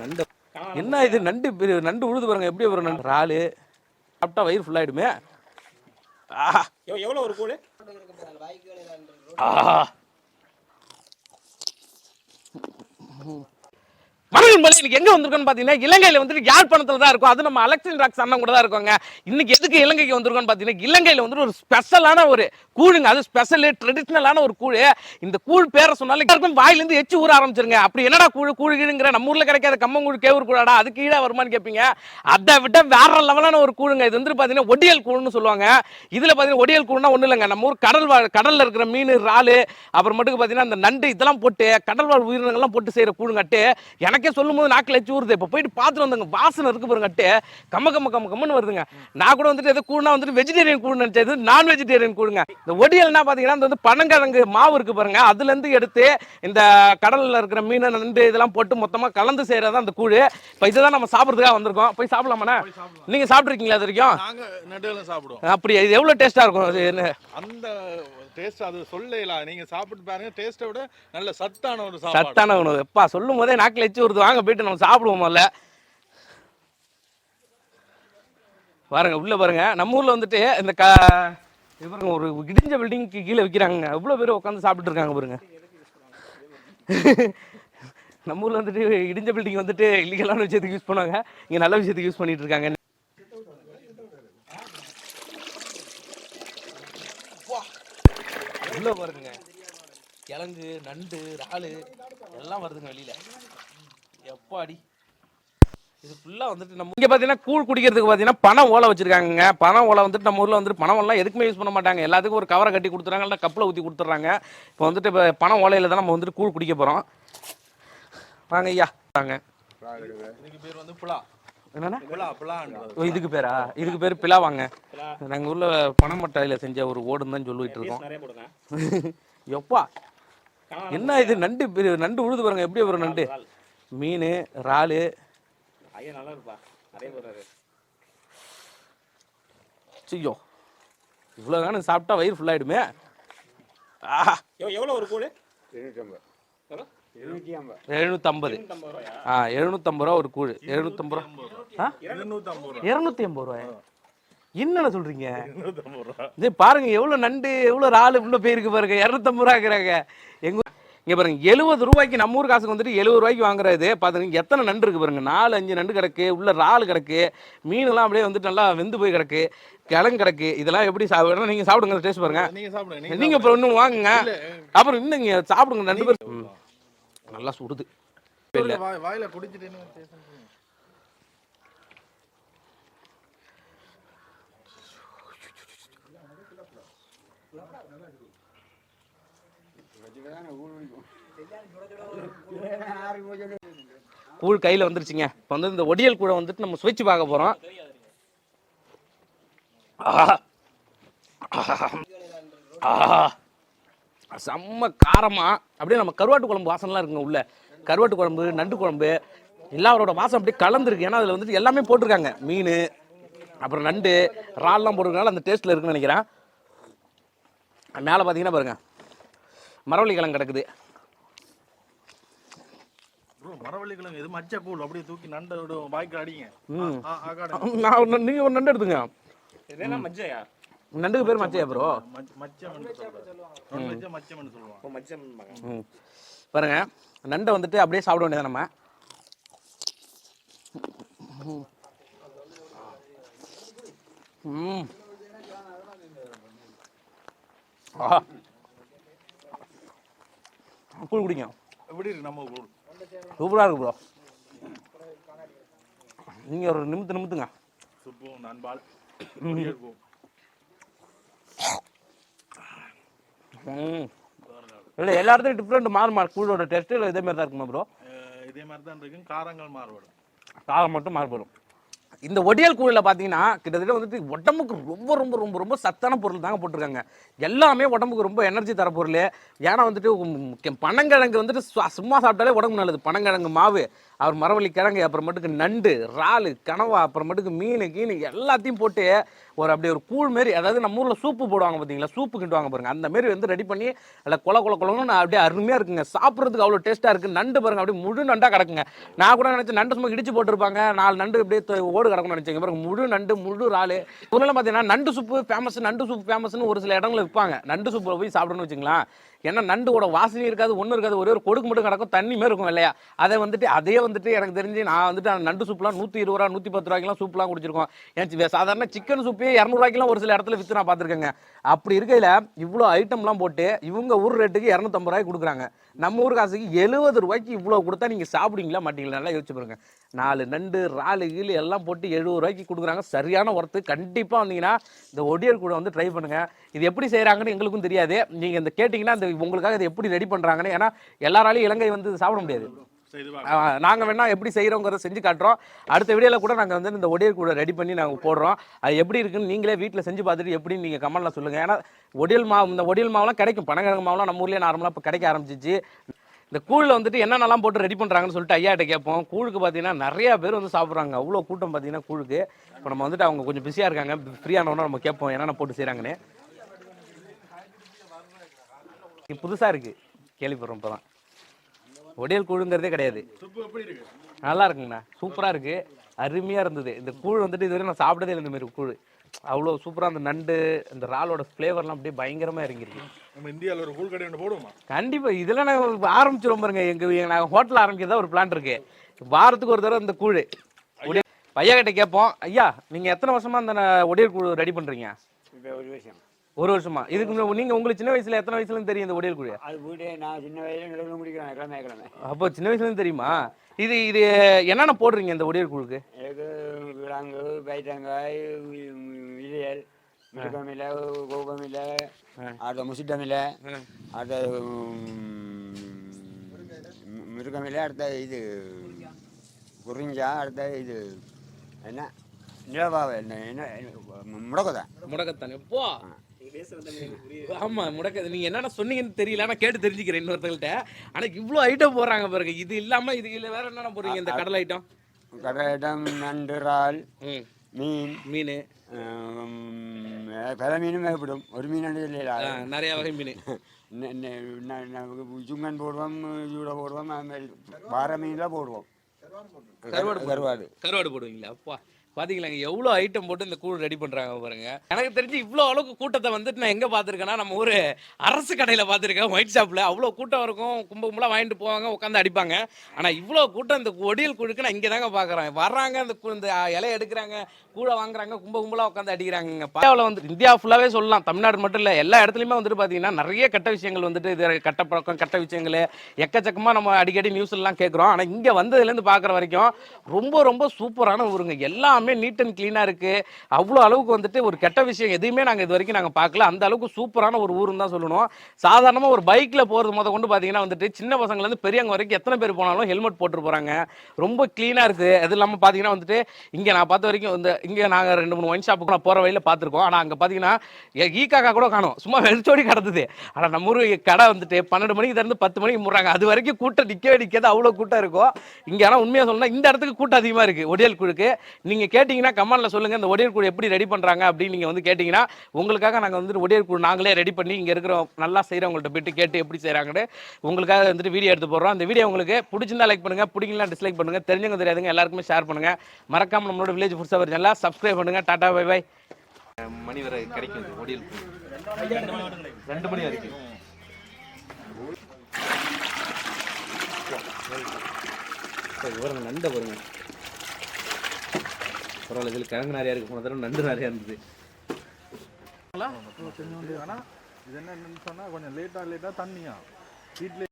நண்டு என்ன இது? நண்டு நண்டு உழுது பாருங்க. எப்படி வரும் நண்டு? இறாலு. சாப்பிட்டா வயிறு ஃபுல்லாயிடுமே ஆஹா எவ்- எவ்வளவு ஒரு கூழ்? ஆஹா. மறுபடியும் போல இன்னைக்கு எங்க வந்திருக்கோம்னு பாத்தீங்கன்னா இலங்கையில வந்துட்டு யாழ்ப்பாணத்துல தான் இருக்கும் அது நம்ம அலெக்சன் ராக்ஸ் அண்ணன் கூட தான் இருக்கோங்க. இன்னைக்கு எதுக்கு இலங்கைக்கு வந்திருக்கோம்னு பாத்தீங்கன்னா இலங்கையில வந்துட்டு ஒரு ஸ்பெஷலான ஒரு கூழுங்க. அது ஸ்பெஷல் ட்ரெடிஷ்னலான ஒரு கூழ். இந்த கூழ் பேரை சொன்னாலும் எல்லாருக்கும் வாயிலிருந்து எச்சு ஊற ஆரம்பிச்சிருங்க. அப்படி என்னடா கூழ் கூழுங்கிற கீழுங்கிற? நம்ம ஊர்ல கிடைக்காத கம்மங்கூழ் கேவூர் கூழாடா? அது கீழே வருமான்னு கேட்பீங்க அதை விட வேற லெவலான ஒரு கூழுங்க. இது வந்து பாத்தீங்கன்னா ஒடியல் கூழ்னு சொல்லுவாங்க. இதுல பாத்தீங்கன்னா ஒடியல் கூழ்னா ஒண்ணு இல்லைங்க. நம்ம ஊர் கடல் வாழ் கடல்ல இருக்கிற மீன் இறால் அப்புறமேட்டுக்கு பாத்தீங்கன்னா அந்த நண்டு இதெல்லாம் போட்டு கடல் வாழ் உயிரினங்கள்லாம் போட்டு செய்யற கூழுங்கட்டு எனக்கு சொல்லும்போது நாக்கில் எச்சு ஊறுது. இப்போ போயிட்டு பார்த்துட்டு வந்தங்க வாசனை இருக்கு பாருங்கட்டு கம்ம கம்ம கம்ம கம்மன்னு வருதுங்க. நான் கூட வந்துட்டு எது கூழ்னா வந்துட்டு வெஜிடேரியன் கூழ் நினைச்சது நான் வெஜிடேரியன் கூழுங்க இந்த ஒடியல்னா பாத்தீங்கன்னா இந்த வந்து பனங்கிழங்கு மாவு இருக்கு பாருங்க அதுல இருந்து எடுத்து இந்த கடல்ல இருக்கிற மீன் நண்டு இதெல்லாம் போட்டு மொத்தமா கலந்து செய்யறதா அந்த கூழ். இப்போ இதுதான் நம்ம சாப்பிட்றதுக்காக வந்திருக்கோம். போய் சாப்பிடலாமாண்ணே? நீங்க சாப்பிட்ருக்கீங்களா இது வரைக்கும்? அப்படியா? இது எவ்வளவு டேஸ்டா இருக்கும்? அது என்ன? அந்த டேஸ்ட் அது சொல்லலாம் நீங்க சாப்பிட்டு பாருங்க டேஸ்ட்டை விட நல்ல சத்தான ஒரு சத்தான உணவு எப்பா சொல்லும் போதே நாக்கில் எச்சு வருது வாங்க போயிட்டு நம்ம சாப்பிடுவோம் முதல்ல பாருங்க உள்ள பாருங்க. நம்ம ஊர்ல வந்துட்டு இந்த க இது பாருங்க ஒரு இடிஞ்ச பில்டிங்க்கு கீழே விற்கிறாங்க எவ்வளோ பேர் உட்காந்து சாப்பிட்டு இருக்காங்க பாருங்க. நம்ம ஊரில் வந்துட்டு இடிஞ்ச பில்டிங் வந்துட்டு இல்லீகலான விஷயத்துக்கு யூஸ் பண்ணுவாங்க. இங்கே நல்ல விஷயத்துக்கு யூஸ் பண்ணிட்டு இருக்காங்க. உள்ள பாருங்க கிழங்கு நண்டு இறாலு எல்லாம் வருதுங்க வெளியில. எப்பாடி? இது ஃபுல்லாக வந்துட்டு நம்ம இங்கே பார்த்தீங்கன்னா கூழ் குடிக்கிறதுக்கு பார்த்தீங்கன்னா பணம் ஓலை வச்சிருக்காங்க பணம் ஓலை வந்துட்டு நம்ம ஊரில் வந்துட்டு பணம் ஓலாம் எதுக்குமே யூஸ் பண்ண மாட்டாங்க. எல்லாத்துக்கும் ஒரு கவரை கட்டி கொடுத்துறாங்க இல்லை கப்பில் ஊற்றி கொடுத்துட்றாங்க இப்போ வந்துட்டு இப்போ பணம் ஓலையில் தான் நம்ம வந்துட்டு கூழ் குடிக்க போகிறோம் வாங்க ஐயா. வாங்க. இதுக்கு பேர் வந்து புலா. ஓ இதுக்கு பேரா? இதுக்கு பேர் பிலா வாங்க. நாங்கள் ஊரில் பனைமட்டையில் செஞ்ச ஒரு ஓடுன்னு தான் சொல்லிட்டு இருக்கோம். நிறைய போடுங்க. எப்பா? என்ன இது? நண்டு நண்டு உழுது பாருங்க. எப்படி வரும் நண்டு? மீன் இறாலு. ஐயா நல்லா இருப்பா. நிறைய போடுறாரு. ஐயோ இவ்வளோ வேணும் சாப்பிட்டா வயிறு எவ்- எவ்வளவு ஒரு கூழ்? எழுநூத்தம்பது. ஆ எழுநூத்தம்பது ரூபா ஒரு கூழ். எழுநூத்தம்பது ரூபா. ஆ? இரநூத்தி ஐம்பது ரூபாயா? என்னென்ன சொல்றீங்க? இது பாருங்க எவ்வளோ நண்டு எவ்வளோ இறாலு இவ்வளோ பேருக்கு பாருங்க. இரநூத்தம்பது ரூபா இருக்கிறாங்க எங்க இங்க பாருங்க எழுபது ரூபாய்க்கு நம்ம ஊர் காசுக்கு வந்துட்டு எழுபது ரூபாய்க்கு வாங்குறது. பாத்துங்க எத்தனை நண்டு இருக்கு பாருங்க. நாலு அஞ்சு நண்டு கிடக்கு உள்ள இறால் கிடக்கு மீனெல்லாம் அப்படியே வந்துட்டு நல்லா வெந்து போய் கிடக்கு கிழங்கு கிடக்கு. இதெல்லாம் எப்படி சாப்பிடுறோம் நீங்க சாப்பிடுங்க டேஸ்ட் பாருங்க. நீங்க சாப்பிடுங்க நீங்க நீங்க அப்புறம் இன்னும் வாங்குங்க. அப்புறம் இன்னும் சாப்பிடுங்க ரெண்டு பேரும் ம். நல்லா சுடுது. வாயில குடிச்சிட்டு. கூழ் கையில் வந்துருச்சுங்க. இப்போ வந்து இந்த ஒடியல் கூழை வந்துட்டு நம்ம சுவைச்சு பார்க்க போகிறோம் செம்ம காரமாக அப்படியே நம்ம கருவாட்டு குழம்பு வாசனைலாம் இருக்குங்க உள்ள. கருவாட்டு குழம்பு நண்டு குழம்பு எல்லாரோட வாசம் அப்படியே கலந்துருக்கு. ஏன்னா அதில் வந்துட்டு எல்லாமே போட்டிருக்காங்க. மீன் அப்புறம் நண்டு இறால்லாம் போட்டிருக்கனால அந்த டேஸ்ட்டில் இருக்குன்னு நினைக்கிறேன். மேலே பார்த்தீங்கன்னா பாருங்க. மரவள்ளி கிழங்கு கிடக்குது. bro, மரவள்ளி கிழங்கு இது மச்ச கூழ். அப்படியே தூக்கி நண்டை விடு வாய்க்கு அடிங்க. நான் ஒரு நண்டு- நீங்க ஒரு நண்டு எடுத்துங்க. இது என்ன மஜ்ஜையா நண்டுக்கு பேர் மச்சையா ப்ரோ பாருங்க நண்டை வந்துட்டு அப்படியே சாப்பிட வேண்டியது நம்ம? கூழ் குடிங்க. எப்படி இருக்கு நம்ம கூழ்? சூப்பராக இருக்கு ப்ரோ நீங்கள் ஒரு நிமித்து நிமித்துங்க. சுப்பும் நண்பால். இருக்கும். இல்லை எல்லா இடத்துலையும் டிஃப்ரெண்ட் மாறுமா கூழோட டேஸ்ட்டு இல்லை இதே மாதிரி தான் இருக்குமா ப்ரோ இதே மாதிரி தான் இருக்கும். காரங்கள் மாறுபடும். காரம் மட்டும் மாறுபடும். இந்த ஒடியல் கூழில் பார்த்தீங்கன்னா கிட்டத்தட்ட வந்துட்டு உடம்புக்கு ரொம்ப ரொம்ப ரொம்ப ரொம்ப சத்தான பொருள் தாங்க போட்டிருக்காங்க. எல்லாமே உடம்புக்கு ரொம்ப எனர்ஜி தர பொருள். ஏன்னா வந்துட்டு பனங்கிழங்கு வந்துட்டு சும்மா சாப்பிட்டாலே உடம்புக்கு நல்லது. பனங்கிழங்கு மாவு. அவர் மரவள்ளி கிழங்கு அப்புறமேட்டுக்கு நண்டு இறாலு கனவா அப்புறமேட்டுக்கு மீன் கீனு எல்லாத்தையும் போட்டு ஒரு அப்படியே ஒரு கூழ் மாரி அதாவது நம்ம ஊரில் சூப்பு போடுவாங்க பார்த்தீங்களா சூப்பு கிண்டுவாங்க பாருங்கள் அந்த மாரி வந்து ரெடி பண்ணி அதில் கொல கொல குளம்னு அப்படியே அருமையாக இருக்குங்க. சாப்பிட்றதுக்கு அவ்வளோ டேஸ்ட்டாக இருக்குது நண்டு பாருங்க அப்படியே முழு நண்டாக கிடக்குங்க. நான் கூட நினச்சேன் நண்டு சும்மா இடிச்சு போட்டிருப்பாங்க. நாலு நண்டு அப்படியே ஓடு கிடக்கும்னு நினச்சேங்க பாருங்க முழு நண்டு முழு இறாலு. ஊரில் பார்த்தீங்கன்னா நண்டு சூப்பு ஃபேமஸ் நண்டு சூப்பு ஃபேமஸ்னு ஒரு சில இடங்களில் விற்பாங்க நண்டு சூப்பில் போய் சாப்பிடணும்னு வச்சுங்களேன். ஏன்னா நண்டோட வாசனையும் இருக்காது ஒன்றும் இருக்காது. ஒரே ஒரு கொடுக்கு மட்டும் கிடக்கும் தண்ணி மாரி இருக்கும் இல்லையா? அதை வந்துட்டு அதே வந்துட்டு எனக்கு தெரிஞ்சு நான் வந்துட்டு அந்த நண்டு சூப்லாம் நூற்றி இருபது ரூபா நூற்றி பத்து ரூபாய்க்குலாம் சூப்லாம் குடிச்சிருக்கோம். ஏன் சாதாரண சிக்கன் சூப்பே இரநூறுவாய்க்குலாம் ஒரு சில இடத்துல விற்று நான் பார்த்துருக்கேங்க. அப்படி இருக்கையில் இவ்வளோ ஐட்டம்லாம் போட்டு இவங்க ஊர் ரேட்டுக்கு இரநூத்தம்பது ரூபாய்க்கு கொடுக்குறாங்க. நம்ம ஊர் காசுக்கு எழுபது ரூபாய்க்கு இவ்வளோ கொடுத்தா நீங்கள் சாப்பிடுவீங்களா மாட்டீங்களா? நல்லா யோசிச்சு பாருங்க. நாலு நண்டு இறாலு கீழு எல்லாம் போட்டு எழுபது ரூபாய்க்கு கொடுக்குறாங்க. சரியான ஒர்த்து கண்டிப்பாக வந்தீங்கன்னா இந்த ஒடியல் கூட வந்து ட்ரை பண்ணுங்கள் இது எப்படி செய்கிறாங்கன்னு எங்களுக்கும் தெரியாது. நீங்கள் இந்த கேட்டிங்கன்னா இந்த உங்களுக்காக இதை எப்படி ரெடி பண்ணுறாங்கன்னு ஏன்னா எல்லாராலையும் இலங்கை வந்து சாப்பிட முடியாது. நாங்கள் வேணா எப்படி செய்கிறோங்கிறத செஞ்சு காட்டுறோம். அடுத்த வீடியோவில் கூட நாங்கள் வந்து இந்த ஒடியல் கூட ரெடி பண்ணி நாங்கள் போடுறோம். அது எப்படி இருக்குன்னு நீங்களே வீட்டில் செஞ்சு பார்த்துட்டு எப்படின்னு நீங்கள் கமெண்ட்டில் சொல்லுங்கள் ஏன்னா ஒடியல் மாவு இந்த ஒடியல் மாவுலாம் கிடைக்கும். பனங்கிழங்கு மாவுலாம் நம்ம ஊர்லேயே நார்மலாக இப்போ கிடைக்க ஆரம்பிச்சிச்சு. இந்த கூழில் வந்துட்டு என்னென்னலாம் போட்டு ரெடி பண்ணுறாங்கன்னு சொல்லிட்டு ஐயாட்ட கேட்போம். கூழுக்கு பார்த்தீங்கன்னா நிறையா பேர் வந்து சாப்பிட்றாங்க. அவ்வளோ கூட்டம் பார்த்தீங்கன்னா கூழுக்கு. இப்போ நம்ம வந்துட்டு அவங்க கொஞ்சம் பிஸியாக இருக்காங்க. ஃப்ரீயானவொன்னே நம்ம கேட்போம் என்னென்ன போட்டு செய்கிறாங்கன்னு புதுசாக இருக்குது கேள்விப்படுறோம் இப்போ தான் ஒடியல் கூழுங்கிறதே கிடையாது. சுப்பு எப்படி இருக்கு? நல்லா இருக்குங்கண்ணா. சூப்பராக இருக்கு. அருமையாக இருந்தது. இந்த கூழ் வந்துட்டு இதுவரை நான் சாப்பிட்டதே இல்லை இந்த மாதிரி கூழ். அவ்வளோ சூப்பராக அந்த நண்டு இந்த இறாலோட ஃப்ளேவர்லாம் அப்படியே பயங்கரமாக இறங்கிருக்கு நம்ம இந்தியாவில் ஒரு கூழ் கடை போடுவோமா? கண்டிப்பாக இதெல்லாம் நாங்கள் ஆரம்பிச்சிடும் பாருங்க. எங்கள் நாங்கள் ஹோட்டல் ஆரம்பிக்கிறதா ஒரு பிளான் இருக்கு. வாரத்துக்கு ஒரு தடவை இந்த கூழ். ஐயா. கிட்ட கேட்போம். ஐயா நீங்கள் எத்தனை வருஷமா இந்த ந- ஒடியல் கூழ் ரெடி பண்ணுறீங்க இப்போ ஒரு விஷயம். ஒரு வருஷமா? இதுக்கு நீங்க உங்களுக்கு சின்ன வயசுல எத்தனை வயசுல இருந்து தெரியும் இந்த ஒடியல் கூழ் அது வீடு நான் சின்ன வயசுல நிலவில் முடிக்கிறேன் கிழமை கிழமை. அப்போ சின்ன வயசுல இருந்து தெரியுமா? இது இது என்னென்ன போடுறீங்க இந்த ஒடியல் கூழுக்கு? விலாங்கு பைத்தங்காய் விரியல் மிருகமில்ல கோபமில்ல அடுத்த முசிட்டமில்ல அடுத்த மிருகமில்ல அடுத்த இது குறிஞ்சா அடுத்த இது என்ன? நிலவாவை என்ன என்ன முடக்கதான் முடக்கத்தானே. போ ஆமா முடக்க நீங்க என்னென்ன சொன்னீங்கன்னு தெரியல நான் கேட்டு தெரிஞ்சுக்கிறேன் இன்னொருத்தங்கள்ட்ட. ஆனா இவ்வளவு ஐட்டம் போடுறாங்க பாருங்க. இது இல்லாம இது இல்ல வேற என்னென்ன போடுறீங்க இந்த கடல் ஐட்டம் கடலிடம் நண்டு இறால் மீன். மீன். உம், பல மீனும் மேற்படும் ஒரு மீன் இல்லை நிறைய வகை மீன். சுங்கன் போடுவோம் ஜூட போடுவோம் அது மாதிரி வார மீன்லாம் போடுவோம். கருவாடு கருவாடு. கருவாடு போடுவீங்களா? அப்பா. பாத்தீங்களா? எவ்வளோ ஐட்டம் போட்டு இந்த கூழ் ரெடி பண்றாங்க பாருங்க. எனக்கு தெரிஞ்சு இவ்வளோ அளவுக்கு கூட்டத்தை வந்துட்டு நான் எங்க பார்த்துருக்கேன்னா நம்ம ஒரு அரசு கடையில பார்த்துருக்கேன் ஒயிட் ஷாப்ல அவ்வளோ கூட்டம் இருக்கும். கும்பகும்பலாக வாங்கிட்டு போவாங்க உட்காந்து அடிப்பாங்க. ஆனா இவ்வளோ கூட்டம் இந்த ஒடியல் குழுக்கு நான் இங்கே தாங்க பார்க்குறேன் வர்றாங்க அந்த இந்த இலையை எடுக்கிறாங்க கூழை வாங்குறாங்க கும்பகும்பலாக உட்காந்து அடிக்கிறாங்க இந்தியாவில் வந்து இந்தியா ஃபுல்லாகவே சொல்லலாம். தமிழ்நாடு மட்டும் இல்லை எல்லா இடத்துலையுமே வந்துட்டு பார்த்தீங்கன்னா நிறைய கெட்ட விஷயங்கள் வந்துட்டு இது கட்ட பழக்கம் கெட்ட விஷயங்கள். எக்கச்சக்கமாக நம்ம அடிக்கடி நியூஸ் எல்லாம் கேட்குறோம் ஆனால் இங்கே வந்ததுலேருந்து பார்க்குற வரைக்கும் ரொம்ப ரொம்ப சூப்பரான ஊருங்க. எல்லாமே நீட் அண்ட் க்ளீனாக இருக்குது அவ்வளோ அளவுக்கு வந்துட்டு ஒரு கெட்ட விஷயம் எதுவுமே நாங்கள் இது வரைக்கும் நாங்கள் பார்க்கல. அந்த அளவுக்கு சூப்பரான ஒரு ஊருன்னு தான் சொல்லணும். சாதாரணமாக ஒரு பைக்கில் போகிறது முத கொண்டு பார்த்தீங்கன்னா வந்துட்டு சின்ன பசங்கள்லேருந்து பெரியவங்க வரைக்கும் எத்தனை பேர் போனாலும் ஹெல்மெட் போட்டு போகிறாங்க ரொம்ப க்ளீனாக இருக்குது அது இல்லாமல் பார்த்தீங்கன்னா வந்துட்டு இங்கே நான் பார்த்த வரைக்கும் இந்த இங்கே நாங்கள் ரெண்டு மூணு ஒயின் ஷாப்புக்கு நான் போகிற வழியில் பார்த்துருக்கோம். ஆனால் அங்கே பார்த்தீங்கன்னா ஈக்காக்கா e கூட காணும். சும்மா வெறிச்சோடி கிடந்தது. ஆனால் நம்ம ஊர் கடை வந்துட்டு பன்னெண்டு மணிக்கு திறந்து பத்து மணிக்கு முடுறாங்க. அது வரைக்கும் கூட்டம் நிற்கவே நிற்காது அவ்வளோ கூட்டம் இருக்கும். இங்கே ஆனால் உண்மையாக சொல்லணும்னா இந்த இடத்துக்கு கூட்டம் அதிகமாக இருக்குது ஒடியல் குழுக்கு. நீங்கள் கேட்டிங்கன்னா கமெண்ட்டில் சொல்லுங்கள் இந்த ஒடியல் குழு எப்படி ரெடி பண்ணுறாங்க அப்படின்னு நீங்கள் வந்து கேட்டிங்கன்னா உங்களுக்காக நாங்கள் வந்துட்டு ஒடியல் குழு நாங்களே ரெடி பண்ணி இங்கே இருக்கிற நல்லா செய்கிறவங்கள்ட்ட போயிட்டு கேட்டு எப்படி செய்கிறாங்கன்னு உங்களுக்காக வந்துட்டு வீடியோ எடுத்து போடுறோம். அந்த வீடியோ உங்களுக்கு பிடிச்சிருந்தா லைக் பண்ணுங்கள் பிடிக்கலாம் டிஸ்லைக் பண்ணுங்கள் தெரிஞ்சவங்க தெரியாதுங்க எல்லாருக்குமே ஷேர் பண்ணுங்கள் மறக்காம நம்மளோட வில்லேஜ் ஃபுட் சவர் சேனலாக சப்ஸ்கிரைப் பண்ணுங்கள் டாடா பை பை மணி வரை கிடைக்கும் ஒடியல் ரெண்டு மணி வரைக்கும் பாருங்க நண்டை பாருங்க பரவாயில்ல இதில் கிழங்கு நிறையா இருக்கு. போன தடவை நண்டு நிறையா இருந்தது. ஆனால் இது என்னன்னு சொன்னா கொஞ்சம் லேட்டா லேட்டா தண்ணியா? வீட்ல